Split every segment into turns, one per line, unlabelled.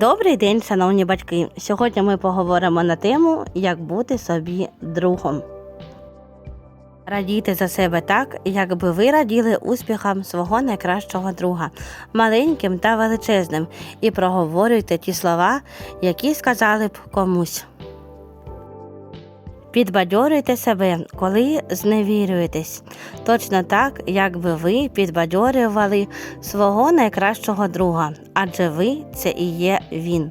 Добрий день, шановні батьки. Сьогодні ми поговоримо на тему, як бути собі другом. Радійте за себе так, якби ви раділи успіхам свого найкращого друга, маленьким та величезним, і проговорюйте ті слова, які сказали б комусь. Підбадьорюйте себе, коли зневірюєтесь, точно так, якби ви підбадьорювали свого найкращого друга, адже ви це і є він.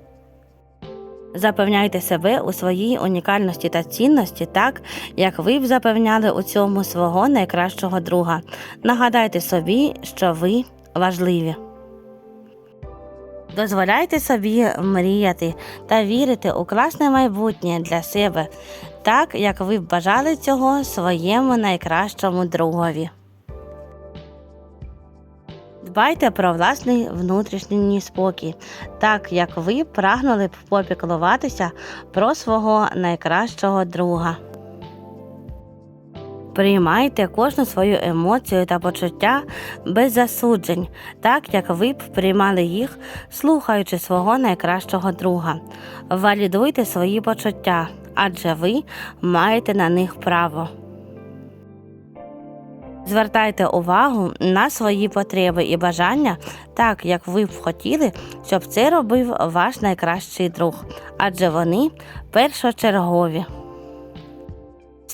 Запевняйте себе у своїй унікальності та цінності так, як ви б запевняли у цьому свого найкращого друга. Нагадайте собі, що ви важливі. Дозволяйте собі мріяти та вірити у класне майбутнє для себе, так як ви б бажали цього своєму найкращому другові. Дбайте про власний внутрішній спокій, так як ви прагнули б попіклуватися про свого найкращого друга. Приймайте кожну свою емоцію та почуття без засуджень, так як ви б приймали їх, слухаючи свого найкращого друга. Валідуйте свої почуття, адже ви маєте на них право. Звертайте увагу на свої потреби і бажання, так як ви б хотіли, щоб це робив ваш найкращий друг, адже вони першочергові.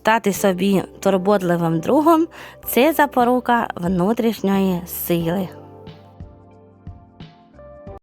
Стати собі турботливим другом це запорука внутрішньої сили.